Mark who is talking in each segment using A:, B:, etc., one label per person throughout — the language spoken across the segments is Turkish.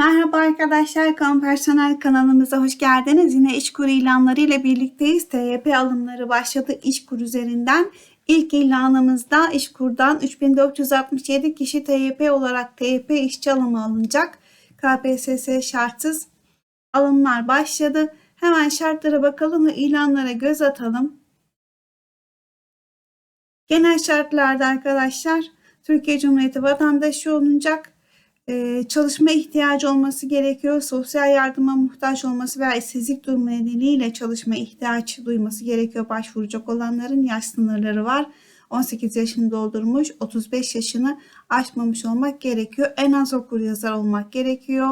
A: Merhaba arkadaşlar, Kamu Personel kanalımıza hoş geldiniz. Yine İşkur ilanları ile birlikteyiz. TYP alımları başladı İşkur üzerinden. İlk ilanımızda İşkur'dan 3467 kişi TYP olarak TYP işçi alımı alınacak. KPSS şartsız alımlar başladı. Hemen şartlara bakalım ve ilanlara göz atalım. Genel şartlarda arkadaşlar Türkiye Cumhuriyeti vatandaşı olunacak ee, çalışma ihtiyacı olması gerekiyor. Sosyal yardıma muhtaç olması veya işsizlik durumu nedeniyle çalışma ihtiyaç duyması gerekiyor. Başvuracak olanların yaş sınırları var. 18 yaşını doldurmuş, 35 yaşını aşmamış olmak gerekiyor. En az okur yazar olmak gerekiyor.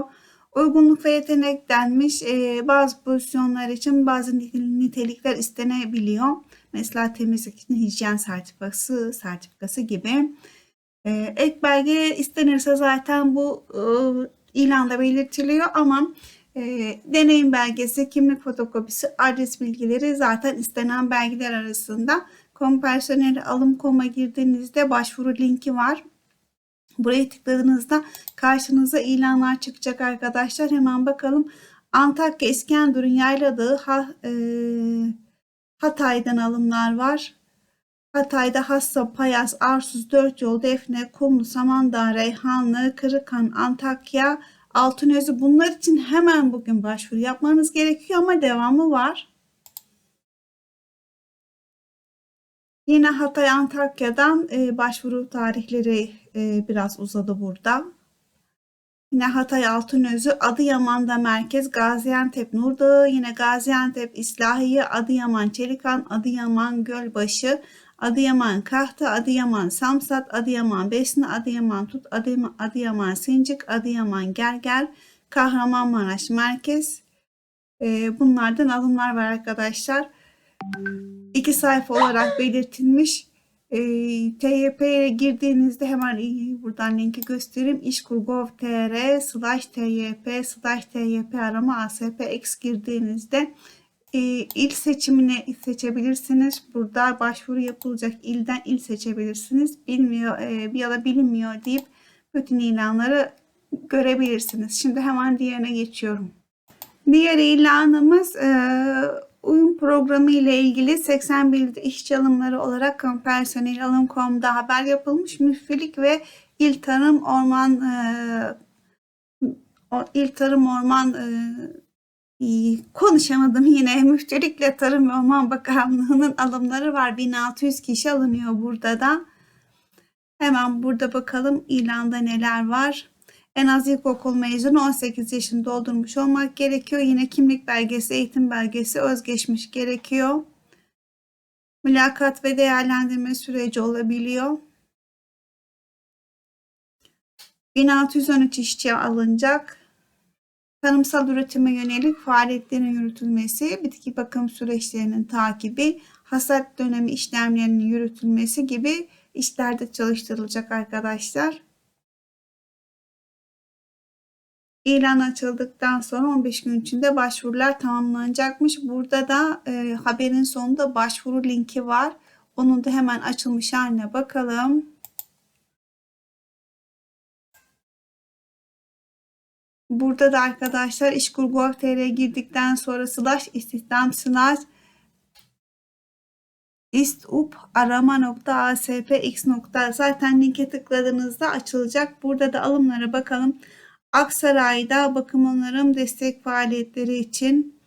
A: Uygunluk ve yetenek denmiş. Ee, bazı pozisyonlar için bazı nitelikler istenebiliyor. Mesela temizlik için hijyen sertifikası, sertifikası gibi. Ee, ek belge istenirse zaten bu e, ilanda belirtiliyor ama e, deneyim belgesi, kimlik fotokopisi, adres bilgileri zaten istenen belgeler arasında. Kom personeli alım koma girdiğinizde başvuru linki var. Buraya tıkladığınızda karşınıza ilanlar çıkacak arkadaşlar. Hemen bakalım. Antakya İskenderun Yayladığı ha, e, Hatay'dan alımlar var. Hatay'da Hassa, Payas, Arsuz, Dört Yol, Defne, Kumlu, Samandağ, Reyhanlı, Kırıkan, Antakya, Altınözü bunlar için hemen bugün başvuru yapmanız gerekiyor ama devamı var. Yine Hatay Antakya'dan e, başvuru tarihleri e, biraz uzadı burada. Yine Hatay Altınözü, Adıyaman'da merkez, Gaziantep Nurdağı, yine Gaziantep İslahiye, Adıyaman Çelikan, Adıyaman Gölbaşı, Adıyaman Kahta, Adıyaman Samsat, Adıyaman Besni, Adıyaman Tut, Adıyaman, Sincik, Adıyaman Gerger, Kahramanmaraş Merkez. Ee, bunlardan alımlar var arkadaşlar. İki sayfa olarak belirtilmiş. E, ee, TYP'ye girdiğinizde hemen buradan linki göstereyim. işkur.gov.tr slash TYP slash TYP arama ASPX girdiğinizde e, il seçimini seçebilirsiniz. Burada başvuru yapılacak ilden il seçebilirsiniz. Bilmiyor e, ya da bilinmiyor deyip bütün ilanları görebilirsiniz. Şimdi hemen diğerine geçiyorum. Diğer ilanımız e, uyum programı ile ilgili 81 işçi alımları olarak personel alım.com'da haber yapılmış. Müftülük ve İl Tarım Orman e, İl Tarım Orman e, konuşamadım yine. Müftülükle Tarım ve Orman Bakanlığı'nın alımları var. 1600 kişi alınıyor burada da. Hemen burada bakalım ilanda neler var. En az ilkokul mezunu 18 yaşını doldurmuş olmak gerekiyor. Yine kimlik belgesi, eğitim belgesi, özgeçmiş gerekiyor. Mülakat ve değerlendirme süreci olabiliyor. 1613 işçi alınacak tarımsal üretime yönelik faaliyetlerin yürütülmesi, bitki bakım süreçlerinin takibi, hasat dönemi işlemlerinin yürütülmesi gibi işlerde çalıştırılacak arkadaşlar. İlan açıldıktan sonra 15 gün içinde başvurular tamamlanacakmış. Burada da e, haberin sonunda başvuru linki var. Onun da hemen açılmış haline bakalım. Burada da arkadaşlar işkur.gov.tr'ye girdikten sonra slash istihdam slash istup arama nokta aspx nokta zaten linke tıkladığınızda açılacak. Burada da alımlara bakalım. Aksaray'da bakım onarım destek faaliyetleri için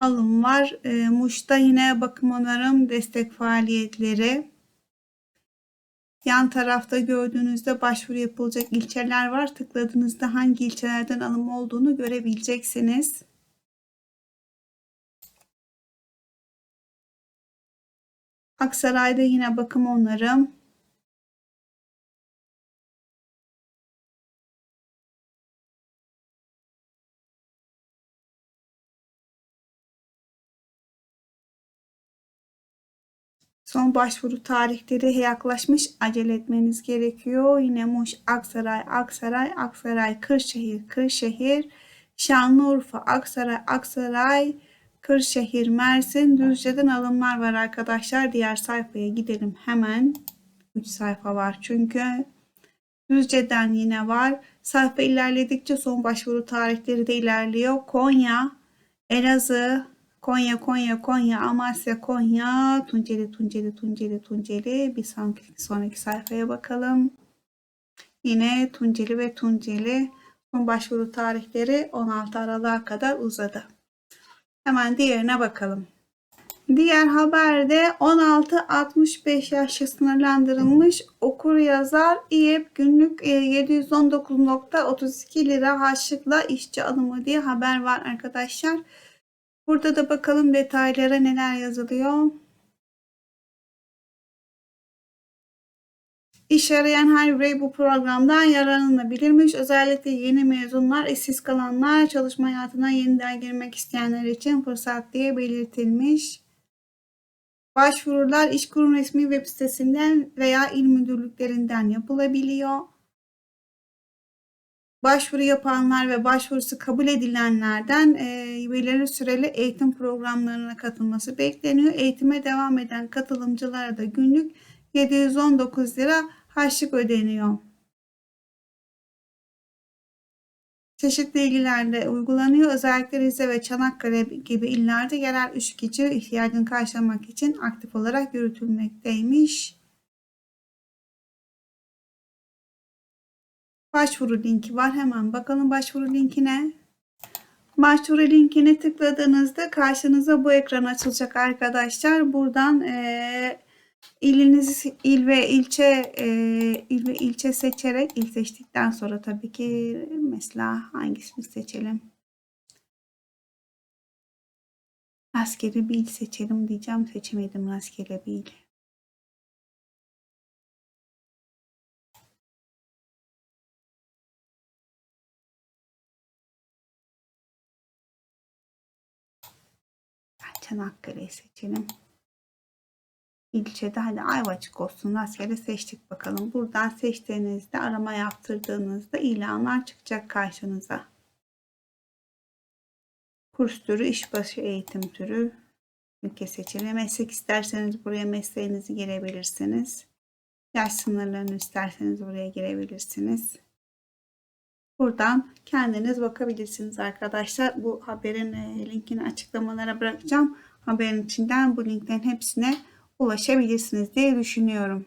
A: alım var. E, Muş'ta yine bakım onarım destek faaliyetleri. Yan tarafta gördüğünüzde başvuru yapılacak ilçeler var. Tıkladığınızda hangi ilçelerden alım olduğunu görebileceksiniz. Aksaray'da yine bakım onarım. Son başvuru tarihleri yaklaşmış. Acele etmeniz gerekiyor. Yine Muş, Aksaray, Aksaray, Aksaray, Kırşehir, Kırşehir, Şanlıurfa, Aksaray, Aksaray, Kırşehir, Mersin, Düzce'den alımlar var arkadaşlar. Diğer sayfaya gidelim hemen. 3 sayfa var çünkü. Düzce'den yine var. sayfa ilerledikçe son başvuru tarihleri de ilerliyor. Konya, Elazığ, Konya, Konya, Konya, Amasya, Konya, Tunceli, Tunceli, Tunceli, Tunceli. Bir sonraki, sonraki sayfaya bakalım. Yine Tunceli ve Tunceli. Son başvuru tarihleri 16 Aralık'a kadar uzadı. Hemen diğerine bakalım. Diğer haberde 16-65 yaşa sınırlandırılmış okur yazar İYEP günlük e, 719.32 lira harçlıkla işçi alımı diye haber var arkadaşlar. Burada da bakalım detaylara neler yazılıyor. İş arayan her birey bu programdan yararlanabilirmiş. Özellikle yeni mezunlar, işsiz kalanlar, çalışma hayatına yeniden girmek isteyenler için fırsat diye belirtilmiş. Başvurular iş kurum resmi web sitesinden veya il müdürlüklerinden yapılabiliyor. Başvuru yapanlar ve başvurusu kabul edilenlerden e, belirli süreli eğitim programlarına katılması bekleniyor. Eğitime devam eden katılımcılara da günlük 719 lira harçlık ödeniyor. Çeşitli illerde uygulanıyor. Özellikle Rize ve Çanakkale gibi illerde yerel iş gücü ihtiyacını karşılamak için aktif olarak yürütülmekteymiş. Başvuru linki var. Hemen bakalım başvuru linkine. Başvuru linkine tıkladığınızda karşınıza bu ekran açılacak arkadaşlar. Buradan e, iliniz il ve ilçe e, il ve ilçe seçerek il seçtikten sonra tabii ki mesela hangisini seçelim? Rastgele bir il seçelim diyeceğim. Seçemedim rastgele bir il. Çanakkale'yi seçelim. İlçede hadi Ayvacık olsun rastgele seçtik bakalım. Buradan seçtiğinizde arama yaptırdığınızda ilanlar çıkacak karşınıza. Kurs türü, işbaşı eğitim türü, ülke seçeneği. Meslek isterseniz buraya mesleğinizi girebilirsiniz. Yaş sınırlarını isterseniz buraya girebilirsiniz. Buradan kendiniz bakabilirsiniz arkadaşlar. Bu haberin linkini açıklamalara bırakacağım. Haberin içinden bu linklerin hepsine ulaşabilirsiniz diye düşünüyorum.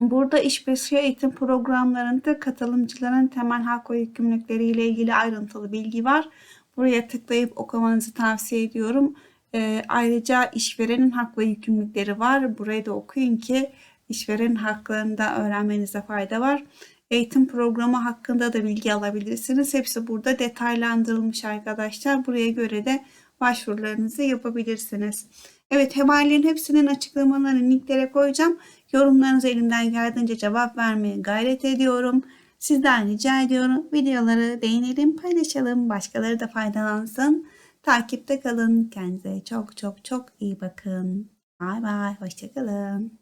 A: Burada iş başı eğitim programlarında katılımcıların temel hak ve yükümlülükleri ile ilgili ayrıntılı bilgi var. Buraya tıklayıp okumanızı tavsiye ediyorum. E, ayrıca işverenin hak ve yükümlülükleri var. Burayı da okuyun ki işveren haklarını da öğrenmenize fayda var. Eğitim programı hakkında da bilgi alabilirsiniz. Hepsi burada detaylandırılmış arkadaşlar. Buraya göre de başvurularınızı yapabilirsiniz. Evet haberlerin hepsinin açıklamalarını linklere koyacağım. Yorumlarınızı elimden geldiğince cevap vermeye gayret ediyorum. Sizden rica ediyorum videoları beğenelim, paylaşalım, başkaları da faydalansın. Takipte kalın. Kendinize çok çok çok iyi bakın. Bay bay, hoşçakalın.